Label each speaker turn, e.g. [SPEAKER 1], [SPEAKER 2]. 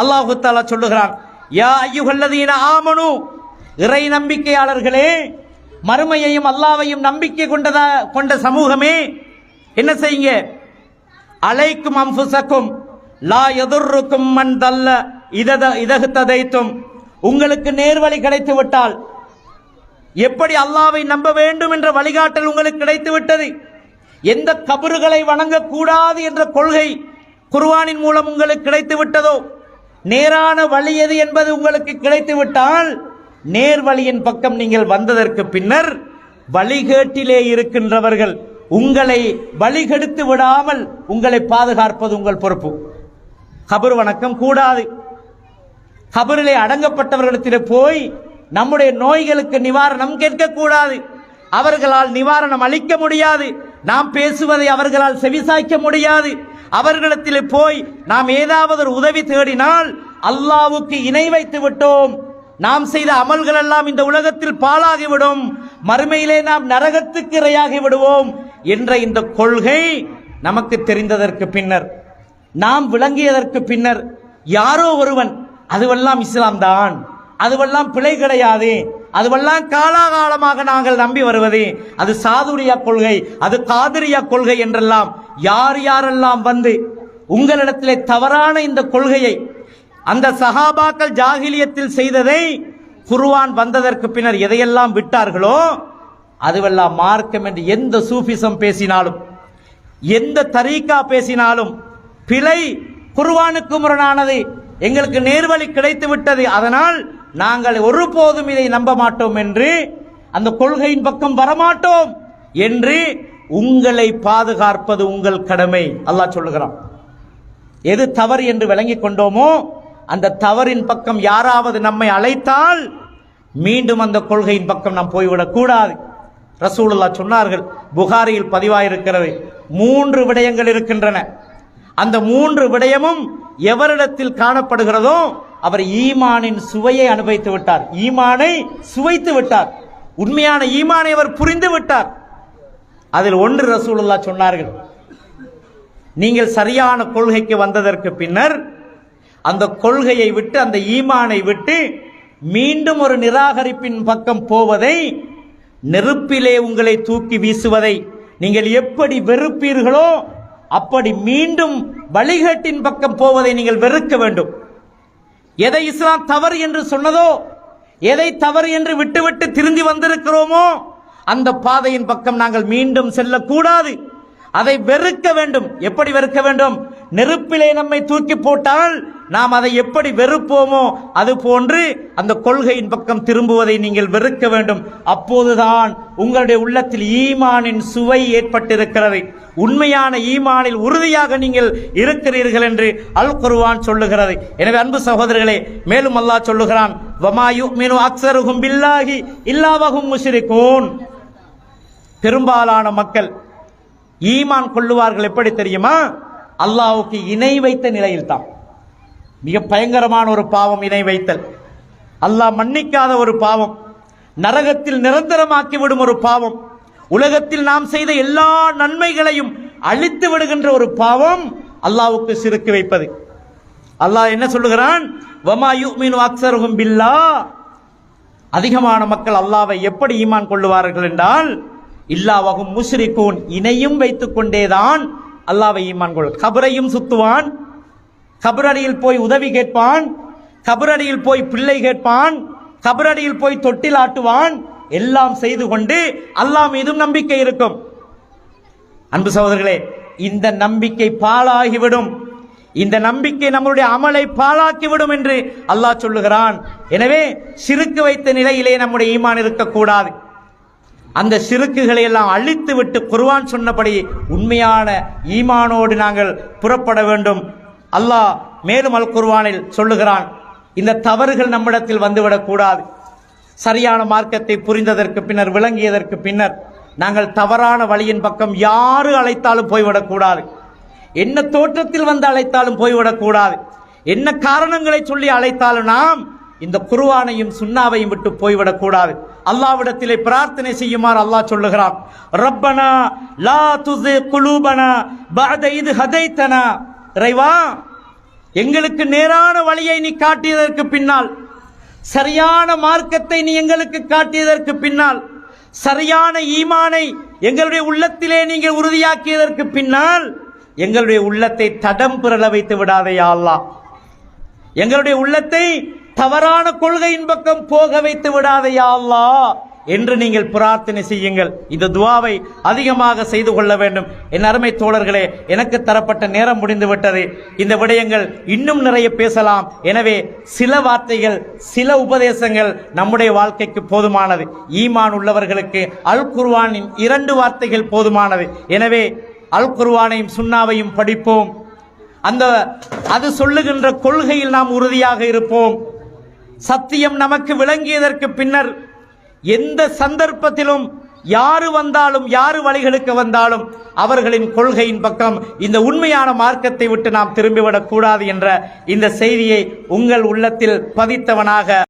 [SPEAKER 1] அல்லாஹு தாலா சொல்லுகிறான் யா ஐயுகல்லதீன ஆமனு. இறை நம்பிக்கையாளர்களே மறுமையையும் அல்லாவையும் நம்பிக்கை கொண்டதா கொண்ட சமூகமே என்ன செய்யுங்க? அலைக்கும் அம்புசக்கும் லா எதிர்க்கும் மண் தல்ல இதத இதகு ததைத்தும் உங்களுக்கு நேர்வழி கிடைத்து விட்டால் எப்படி அல்லாவை நம்ப வேண்டும் என்ற வழிகாட்டல் உங்களுக்கு கிடைத்து விட்டது எந்த கபறுகளை வணங்கக்கூடாது என்ற கொள்கை குர்வானின் மூலம் உங்களுக்கு கிடைத்து விட்டதோ நேரான வழி எது என்பது உங்களுக்கு கிடைத்து விட்டால் நேர் வழியின் பக்கம் நீங்கள் வந்ததற்கு பின்னர் வழிகேட்டிலே இருக்கின்றவர்கள் உங்களை வழிகெடுத்து விடாமல் உங்களை பாதுகாப்பது உங்கள் பொறுப்பு. கபர் வணக்கம் கூடாது. கபரிலே அடங்கப்பட்டவர்களிடத்தில் போய் நம்முடைய நோய்களுக்கு நிவாரணம் கேட்கக்கூடாது. அவர்களால் நிவாரணம் அளிக்க முடியாது. நாம் பேசுவதை அவர்களால் செவிசாய்க்க முடியாது. அவர்களிடத்தில் போய் நாம் ஏதாவது ஒரு உதவி தேடினால் அல்லாவுக்கு இணை வைத்து விட்டோம். நாம் செய்த அமல்கள் எல்லாம் இந்த உலகத்தில் பாழாகிவிடும். மறுமையிலே நாம் நரகத்துக்கு இரையாகி விடுவோம் என்ற இந்த கொள்கை நமக்கு தெரிந்ததற்கு பின்னர் நாம் விளங்கியதற்கு பின்னர் யாரோ ஒருவன் அதுவெல்லாம் இஸ்லாம் தான் அதுவெல்லாம் பிழை கிடையாது. அதுவெல்லாம் காலாகாலமாக நாங்கள் நம்பி வருவது. அது சாதுரியா கொள்கை அது காதிரியா கொள்கை என்றெல்லாம் யார் யாரெல்லாம் வந்து உங்களிடத்திலே தவறான இந்த கொள்கையை அந்த சஹாபாக்கள் ஜாகிலியத்தில் செய்ததை குருவான் வந்ததற்கு பின்னர் எதையெல்லாம் விட்டார்களோ அதுவெல்லாம் மார்க்கம் என்று எந்த சூஃபிசம் பேசினாலும் எந்த தரீக்கா பேசினாலும் பிழை குருவானுக்கு முரணானது எங்களுக்கு நேர்வழி கிடைத்து விட்டது. அதனால் நாங்கள் ஒருபோதும் இதை நம்ப மாட்டோம் என்று அந்த கொள்கையின் பக்கம் வரமாட்டோம் என்று உங்களை பாதுகாப்பது உங்கள் கடமை அல்லாஹ் சொல்லுகிறான். எது தவறு என்று விளங்கிக் கொண்டோமோ அந்த தவறின் பக்கம் யாராவது நம்மை அழைத்தால் மீண்டும் அந்த கொள்கையின் பக்கம் நாம் போய்விடக்கூடாது ரசூலுல்லா சொன்னார்கள் புகாரியில் பதிவாயிருக்கிறது மூன்று விடயங்கள் இருக்கின்றன. அந்த மூன்று விடயமும் எவரிடத்தில் காணப்படுகிறதோ அவர் ஈமானின் சுவையை அனுபவித்து விட்டார். ஈமானை சுவைத்து விட்டார். உண்மையான ஈமானை அவர் புரிந்து விட்டார். அதில் ஒன்று ரசூலுல்லா சொன்னார்கள். நீங்கள் சரியான கொள்கைக்கு வந்ததற்கு பின்னர் அந்த கொள்கையை விட்டு அந்த ஈமானை விட்டு மீண்டும் ஒரு நிராகரிப்பின் பக்கம் போவதை நெருப்பிலே உங்களை தூக்கி வீசுவதை நீங்கள் எப்படி வெறுப்பீர்களோ அப்படி மீண்டும் வழிகேட்டின் பக்கம் போவதை நீங்கள் வெறுக்க வேண்டும். எதை இஸ்லாம் தவறு என்று சொன்னதோ எதை தவறு என்று விட்டுவிட்டு திரும்பி வந்திருக்கிறோமோ அந்த பாதையின் பக்கம் நாங்கள் மீண்டும் செல்லக்கூடாது. அதை வெறுக்க வேண்டும். எப்படி வெறுக்க வேண்டும்? நெருப்பிலே நம்மை தூக்கி போட்டால் நாம் அதை எப்படி வெறுப்போமோ அது போன்று அந்த கொள்கையின் பக்கம் திரும்புவதை நீங்கள் வெறுக்க வேண்டும். அப்போதுதான் உங்களுடைய உள்ளத்தில் ஈமானின் சுவை ஏற்பட்டிருக்கிறது. உண்மையான ஈமானில் உறுதியாக நீங்கள் இருக்கிறீர்கள் என்று அல் குருவான் சொல்லுகிறது. எனவே அன்பு சகோதரர்களே மேலும் அல்லாஹ் சொல்லுகிறான் வமாயு மீனு அக்சருகும் பில்லாகி இல்லாவகும் முஷ்ரிகூன். பெரும்பாலான மக்கள் ஈமான் கொள்ளுவார்கள் எப்படி தெரியுமா? அல்லாவுக்கு இணை வைத்த நிலையில் தான் மிக பயங்கரமான ஒரு பாவம் இணை வைத்தல். அல்லாஹ் மன்னிக்காத ஒரு பாவம். நரகத்தில் நிரந்தரமாக்கி விடும் ஒரு பாவம். உலகத்தில் நாம் செய்த எல்லா நன்மைகளையும் அழித்து விடுகின்ற ஒரு பாவம் அல்லாவுக்கு சிறுக்கு வைப்பது. அல்லாஹ் என்ன சொல்லுகிறான்? வமா பில்லா. அதிகமான மக்கள் அல்லாவை எப்படி ஈமான் கொள்ளுவார்கள் என்றால் இல்லாவகும் முஷ்ரிகூன் இணையும் வைத்துக் கொண்டேதான் அல்லாவை ஈமான் கொள். கபரையும் சுத்துவான். கபரடியில் போய் உதவி கேட்பான். கபரடியில் போய் பிள்ளை கேட்பான். கபரடியில் போய் தொட்டில் ஆட்டுவான். எல்லாம் செய்து கொண்டு அல்லாஹ் மீதும் நம்பிக்கை இருக்கும். அன்பு சகோதரர்களே இந்த நம்பிக்கை பாழாகிவிடும். இந்த நம்பிக்கை நம்முடைய அமலை பாழாக்கிவிடும் என்று அல்லாஹ் சொல்லுகிறான். எனவே சிறுக்கு வைத்த நிலையிலே நம்முடைய ஈமான் இருக்கக்கூடாது. அந்த சிறுக்குகளை எல்லாம் அழித்து விட்டு குர்வான் சொன்னபடி உண்மையான ஈமானோடு நாங்கள் புறப்பட வேண்டும். அல்லாஹ் மேலும் அல் குர்வானில் சொல்லுகிறான் இந்த தவறுகள் நம்மிடத்தில் வந்துவிடக்கூடாது சரியான மார்க்கத்தை புரிந்ததற்கு பின்னர் விளங்கியதற்கு பின்னர் நாங்கள் தவறான வழியின் பக்கம் யாரு அழைத்தாலும் போய்விடக்கூடாது என்ன தோற்றத்தில் வந்து அழைத்தாலும் போய்விடக்கூடாது என்ன காரணங்களை சொல்லி அழைத்தாலும் நாம் இந்த குருவானையும் சுண்ணாவையும் விட்டு போய்விடக்கூடாது அல்லாவிடத்திலே பிரார்த்தனை செய்யுமாறு அல்லாஹ் சொல்லுகிறான். ரப்பனா லா துசி குலூபனா பாத இது ஹதைத்தனா? இறைவா எங்களுக்கு நேரான வழியை நீ காட்டியதற்கு பின்னால் சரியான மார்க்கத்தை நீ எங்களுக்கு காட்டியதற்கு பின்னால் சரியான ஈமானை எங்களுடைய உள்ளத்திலே நீங்கள் உறுதியாக்கியதற்கு பின்னால் எங்களுடைய உள்ளத்தை தடம் பிறல வைத்து விடாதே அல்லாஹ். எங்களுடைய உள்ளத்தை தவறான கொள்கையின் பக்கம் போக வைத்து விடாதையா என்று நீங்கள் பிரார்த்தனை செய்யுங்கள். இந்த துவாவை அதிகமாக செய்து கொள்ள வேண்டும். என் அருமை தோழர்களே எனக்கு தரப்பட்ட நேரம் முடிந்து விட்டது. இந்த விடயங்கள் இன்னும் நிறைய பேசலாம். எனவே சில வார்த்தைகள் சில உபதேசங்கள் நம்முடைய வாழ்க்கைக்கு போதுமானது. ஈமான் உள்ளவர்களுக்கு அல் குர்வானின் இரண்டு வார்த்தைகள் போதுமானது. எனவே அல் குர்வானையும் சுண்ணாவையும் படிப்போம். அந்த அது சொல்லுகின்ற கொள்கையில் நாம் உறுதியாக இருப்போம். சத்தியம் நமக்கு விளங்கியதற்கு பின்னர் எந்த சந்தர்ப்பத்திலும் யாரு வந்தாலும் யாரு வழிகளுக்கு வந்தாலும் அவர்களின் கொள்கையின் பக்கம் இந்த உண்மையான மார்க்கத்தை விட்டு நாம் திரும்பிவிடக் கூடாது என்ற இந்த செய்தியை உங்கள் உள்ளத்தில் பதித்தவனாக